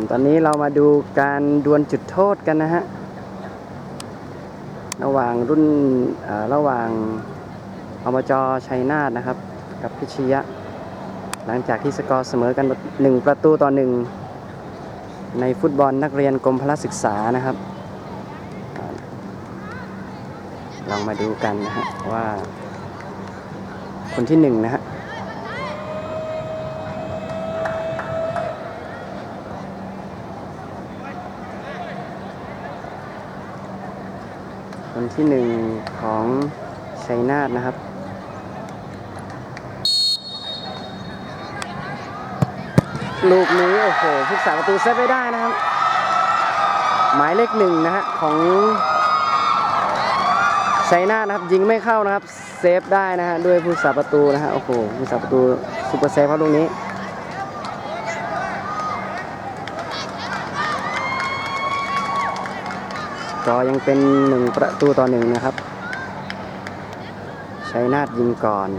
ผมตอนนี้เรามาดูการดวลจุดโทษกันนะฮะ ระหว่างรุ่นระหว่างอบจชัยนาทนะครับ กับพิชยะ หลังจากที่สกอร์เสมอกันหนึ่งประตูต่อหนึ่งในฟุตบอลนักเรียนกรมพละศึกษานะครับลองมาดูกันนะฮะว่า คนที่หนึ่งนะฮะ ที่หนึ่งของชัยนาทนะครับลูกนี้โอ้โหผู้สาประตูเซฟไว้ได้นะครับ หมายเลขหนึ่งนะฮะของชัยนาทนะครับยิงไม่เข้านะครับ เซฟได้นะฮะด้วยผู้สาประตูนะฮะโอ้โหผู้สาประตูซูเปอร์เซฟครับลูกนี้ ก็ยังเป็นหนึ่งประตูต่อหนึ่งนะครับชัยนาทยิงก่อน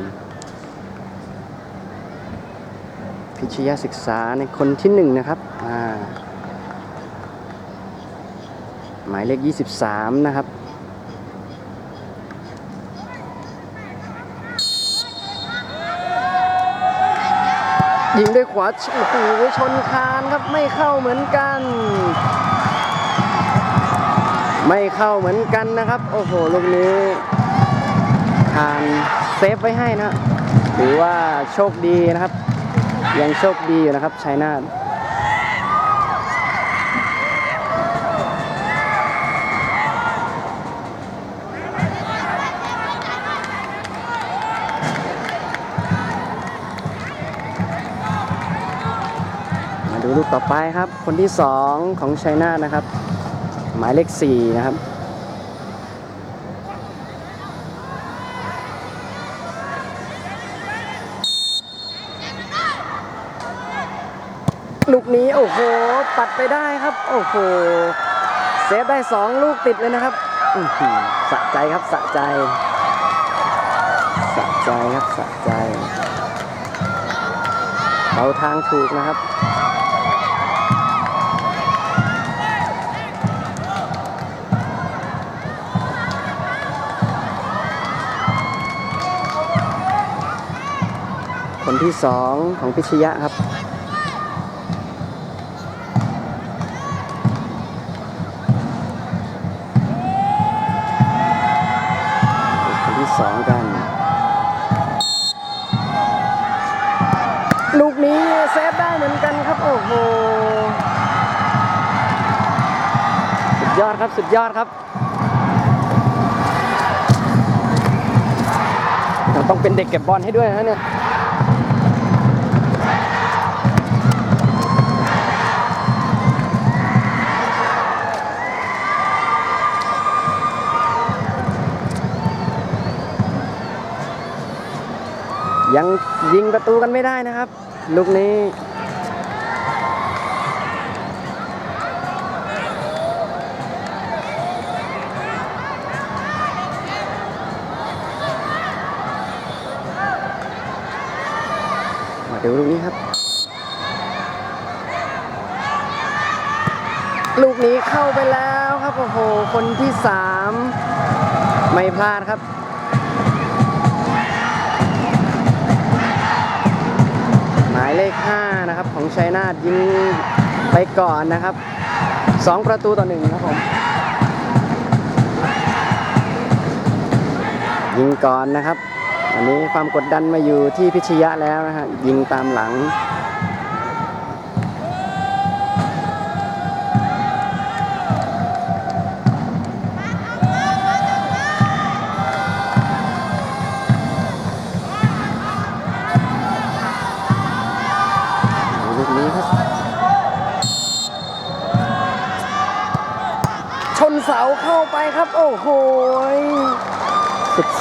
พิชยศึกษาในคนที่หนึ่งนะครับหมายเลข 23 นะครับยิงด้วยขวาโอ้โหชนคานครับไม่เข้าเหมือนกัน ไม่เข้าเหมือนกันนะครับ โอ้โหลูกนี้ทานเซฟไว้ให้นะถือว่าโชคดีนะครับ ยังโชคดีอยู่นะครับชัยนาทมาดูลูกต่อไปครับ คนที่สองของชัยนาทนะครับ หมายเลขสี่นะครับลูกนี้โอ้โห ปัดไปได้ครับ โอ้โหเซฟได้สองลูกติดเลยนะครับสะใจครับสะใจสะใจครับสะใจเราทางถูกนะครับ คนที่สองของพิชยะครับคนที่สองกัน ลูกนี้เซฟได้เหมือนกันครับ โอ้โห สุดยอดครับสุดยอดครับเราต้องเป็นเด็กเก็บบอลให้ด้วยนะเนี่ย ยังยิงประตูกันไม่ได้นะครับ ลูกนี้มาดูลูกนี้ครับ ลูกนี้เข้าไปแล้วครับ โอ้โห คนที่สามไม่พลาดครับ 5 นะครับ ของชัยนาทยิงไปก่อนนะครับ 2 ประตูต่อหนึ่งครับผมยิงก่อนนะครับ อันนี้ความกดดันมาอยู่ที่พิชยะแล้วนะฮะยิงตามหลัง ลูกนี้ครับ ชนเสาเข้าไปครับ โอ้โห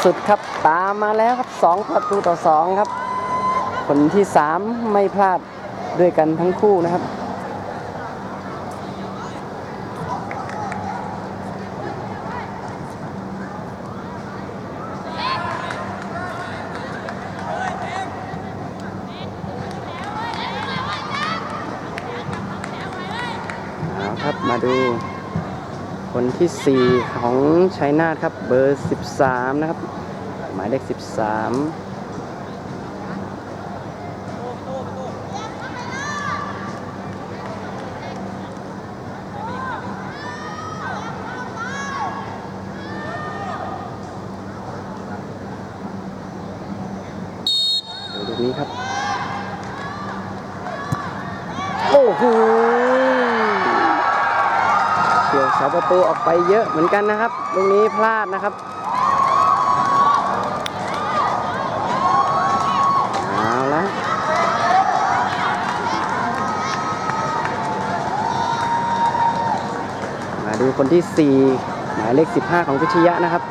สุดๆครับตามมาแล้วครับ 2 ประตูต่อ 2 ครับคนที่ 3 ไม่พลาดด้วยกันทั้งคู่นะครับ มาดู คนที่ 4 ของชัยนาทครับ เบอร์ 13 นะครับ หมายเลข 13ดูลูนี้ครับ โอ้โห เฉียวเสาประตูออกไปเยอะเหมือนกันนะครับลูกนี้พลาดนะครับเอาละมาดูคนที่ 4 หมายเลข 15 ของพิชยะนะครับ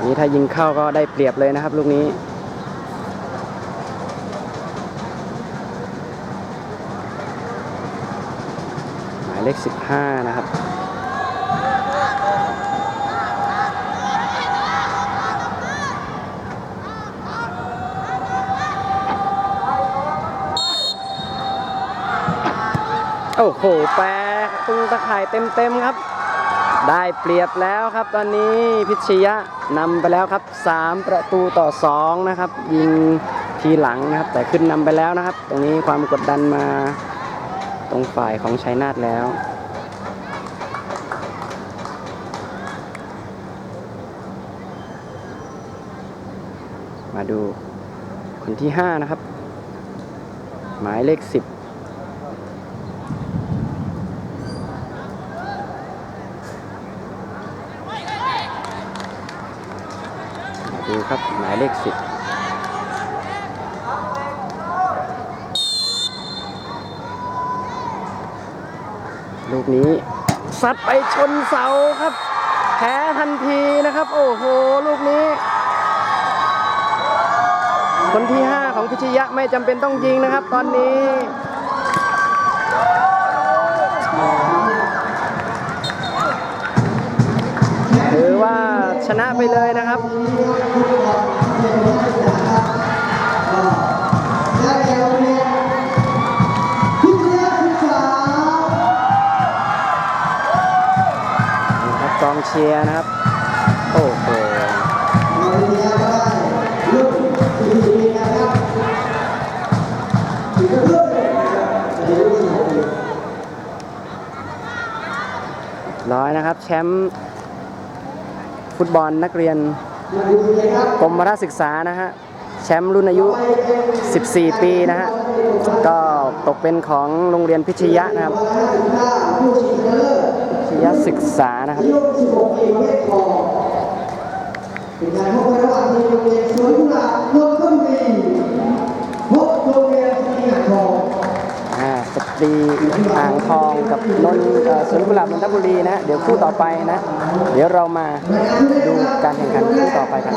นนี้ถ้ายิงเข้าก็ได้เปรียบเลยนะครับลูกนี้ายเลข 15 นะครับโอ้โห แปรตุงตะข่ายเต็มๆครับ ได้เปรียบแล้วครับ ตอนนี้พิชยะนำไปแล้วครับ 3 ประตูต่อ 2 นะครับ ยิงทีหลังนะครับ แต่ขึ้นนำไปแล้วนะครับ ตรงนี้ความกดดันมา ตรงฝ่ายของชัยนาทแล้ว มาดูคนที่ 5 นะครับ หมายเลข 10มาดูครับ หมายเลข10 ลูกนี้ซัดไปชนเสาครับแพ้ทันทีนะครับ โอ้โห ลูกนี้ คนที่ 5 ของพิชยะไม่จำเป็นต้องยิงนะครับ ตอนนี้ ถือว่าชนะไปเลยนะครับ เชียร์นะครับ โอ้โหร้อยนะครับ แชมป์ฟุตบอลนักเรียนกรมราชศึกษานะฮะ แชมป์รุ่นอายุ 14 ปีนะฮะ ก็ตกเป็นของโรงเรียนพิชยะนะครับ ยะศึกษานะครับเป็นการพบกันระหว่างทีมโรงเรียนสวนกุหลาบนนทบุรีพบโรงเรียนสตรีอ่างทองอ่าสตรีอ่างทองกับนนท์สวนกุหลาบนนทบุรีนะ เดี๋ยวคู่ต่อไปนะ เดี๋ยวเรามาดูการแข่งขันคู่ต่อไปกัน